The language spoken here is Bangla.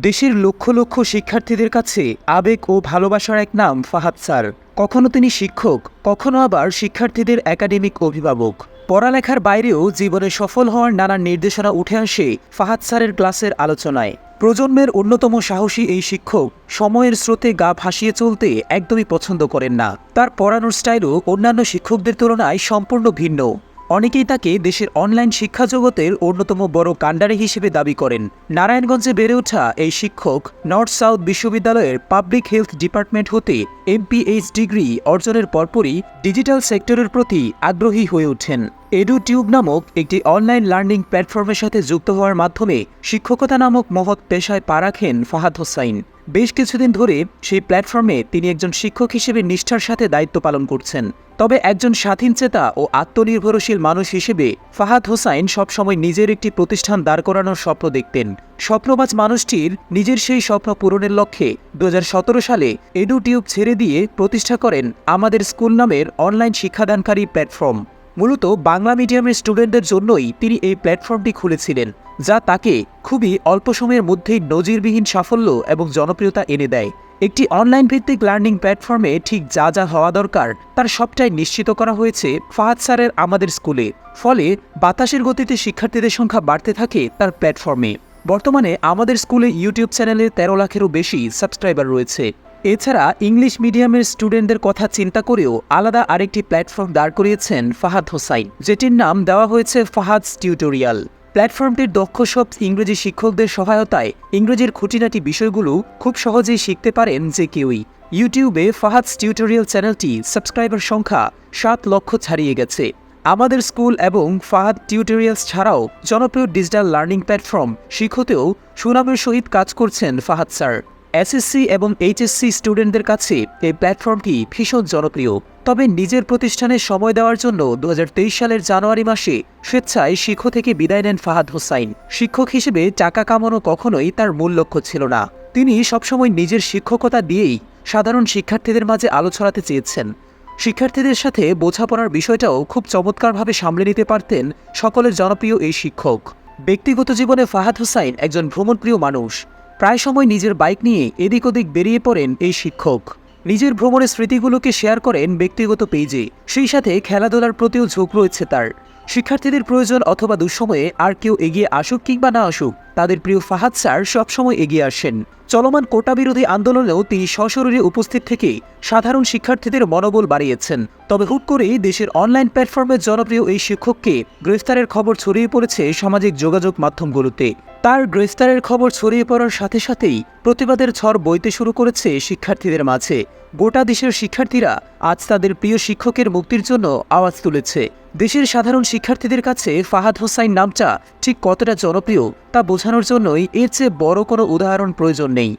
দেশের লক্ষ লক্ষ শিক্ষার্থীদের কাছে আবেগ ও ভালোবাসার এক নাম ফাহাদ স্যার। কখনো তিনি শিক্ষক, কখনো আবার শিক্ষার্থীদের একাডেমিক অভিভাবক। পড়ালেখার বাইরেও জীবনে সফল হওয়ার নানান নির্দেশনা উঠে আসে ফাহাদ স্যারের ক্লাসের আলোচনায়। প্রজন্মের অন্যতম সাহসী এই শিক্ষক সময়ের স্রোতে গা ভাসিয়ে চলতে একদমই পছন্দ করেন না। তার পড়ানোর স্টাইলও অন্যান্য শিক্ষকদের তুলনায় সম্পূর্ণ ভিন্ন। অনেকেই তাকে দেশের অনলাইন শিক্ষা জগতের অন্যতম বড় কাণ্ডারি হিসেবে দাবি করেন। নারায়ণগঞ্জে বেড়ে ওঠা এই শিক্ষক নর্থ সাউথ বিশ্ববিদ্যালয়ের পাবলিক হেলথ ডিপার্টমেন্ট হতে এমপিএইচ ডিগ্রি অর্জনের পরপরই ডিজিটাল সেক্টরের প্রতি আগ্রহী হয়ে ওঠেন। এডু টিউব নামক একটি অনলাইন লার্নিং প্ল্যাটফর্মের সাথে যুক্ত হওয়ার মাধ্যমে শিক্ষকতা নামক মহৎ পেশায় পা রাখেন ফাহাদ হোসাইন। বেশ কিছুদিন ধরে সেই প্ল্যাটফর্মে তিনি একজন শিক্ষক হিসেবে নিষ্ঠার সাথে দায়িত্ব পালন করছেন। তবে একজন স্বাধীন চেতা ও আত্মনির্ভরশীল মানুষ হিসেবে ফাহাদ হোসাইন সবসময় নিজের একটি প্রতিষ্ঠান দাঁড় করানোর স্বপ্ন দেখতেন। স্বপ্নবাজ মানুষটির নিজের সেই স্বপ্ন পূরণের লক্ষ্যে দু হাজার সতেরো সালে এডুটিউব ছেড়ে দিয়ে প্রতিষ্ঠা করেন আমাদের স্কুল নামের অনলাইন শিক্ষাদানকারী প্ল্যাটফর্ম। মূলত বাংলা মিডিয়ামের স্টুডেন্টদের জন্যই তিনি এই প্ল্যাটফর্মটি খুলেছিলেন, যা তাকে খুবই অল্প সময়ের মধ্যেই নজিরবিহীন সাফল্য এবং জনপ্রিয়তা এনে দেয়। একটি অনলাইন ভিত্তিক লার্নিং প্ল্যাটফর্মে ঠিক যা যা হওয়া দরকার, তার সবটাই নিশ্চিত করা হয়েছে ফাহাদ স্যারের আমাদের স্কুলে। ফলে বাতাসের গতিতে শিক্ষার্থীদের সংখ্যা বাড়তে থাকে তার প্ল্যাটফর্মে। বর্তমানে আমাদের স্কুলে ইউটিউব চ্যানেলে তেরো লাখেরও বেশি সাবস্ক্রাইবার রয়েছে। এছাড়া ইংলিশ মিডিয়ামের স্টুডেন্টদের কথা চিন্তা করেও আলাদা আরেকটি প্ল্যাটফর্ম দাঁড় করিয়েছেন ফাহাদ হোসাইন, যেটির নাম দেওয়া হয়েছে ফাহাদস টিউটোরিয়াল। প্ল্যাটফর্মটির দক্ষ সব ইংরেজি শিক্ষকদের সহায়তায় ইংরেজির খুঁটিনাটি বিষয়গুলো খুব সহজেই শিখতে পারেন যে কেউই। ইউটিউবে ফাহাদস টিউটোরিয়াল চ্যানেলটি সাবস্ক্রাইবার সংখ্যা সাত লক্ষ ছাড়িয়ে গেছে। আমাদের স্কুল এবং ফাহাদ টিউটোরিয়ালস ছাড়াও জনপ্রিয় ডিজিটাল লার্নিং প্ল্যাটফর্ম শিক্ষতেও সুনামের সহিত কাজ করছেন ফাহাদ স্যার। এসএসসি এবং এইচএসসি স্টুডেন্টদের কাছে এই প্ল্যাটফর্মটি ভীষণ জনপ্রিয়। তবে নিজের প্রতিষ্ঠানে সময় দেওয়ার জন্য দু হাজার তেইশ সালের জানুয়ারি মাসে স্বেচ্ছায় শিক্ষ থেকে বিদায় নেন ফাহাদ হোসাইন। শিক্ষক হিসেবে টাকা কামানো কখনোই তার মূল লক্ষ্য ছিল না। তিনি সবসময় নিজের শিক্ষকতা দিয়েই সাধারণ শিক্ষার্থীদের মাঝে আলো ছড়াতে চেয়েছেন। শিক্ষার্থীদের সাথে বোঝাপড়ার বিষয়টাও খুব চমৎকারভাবে সামলে নিতে পারতেন সকলের জনপ্রিয় এই শিক্ষক। ব্যক্তিগত জীবনে ফাহাদ হোসাইন একজন ভ্রমণপ্রিয় মানুষ। প্রায় সময় নিজের বাইক নিয়ে এদিক ওদিক বেরিয়ে পড়েন এই শিক্ষক। নিজের ভ্রমণের স্মৃতিগুলোকে শেয়ার করেন ব্যক্তিগত পেজে। সেই সাথে খেলাধুলার প্রতিও ঝোঁক রয়েছে তার। শিক্ষার্থীদের প্রয়োজন অথবা দুঃসময়ে আর কেউ এগিয়ে আসুক কিংবা না আসুক তাদের প্রিয় ফাহাদ স্যার সবসময় এগিয়ে আসেন। চলমান কোটা বিরোধী আন্দোলনেও তিনি সশরীরে উপস্থিত থেকে সাধারণ শিক্ষার্থীদের মনোবল বাড়িয়েছেন। তবে হুট করেই দেশের অনলাইন প্ল্যাটফর্মের জনপ্রিয় এই শিক্ষককে গ্রেফতারের খবর ছড়িয়ে পড়েছে সামাজিক যোগাযোগ মাধ্যমগুলোতে। তার গ্রেফতারের খবর ছড়িয়ে পড়ার সাথে সাথেই প্রতিবাদের ঝড় বইতে শুরু করেছে শিক্ষার্থীদের মাঝে। গোটা দেশের শিক্ষার্থীরা আজ তাদের প্রিয় শিক্ষকের মুক্তির জন্য আওয়াজ তুলেছে। দেশের সাধারণ শিক্ষার্থীদের কাছে ফাহাদ হোসাইন নামটা ঠিক কতটা জনপ্রিয় তা বোঝানোর জন্যই এর চেয়ে বড় কোনো উদাহরণ প্রয়োজন নেই।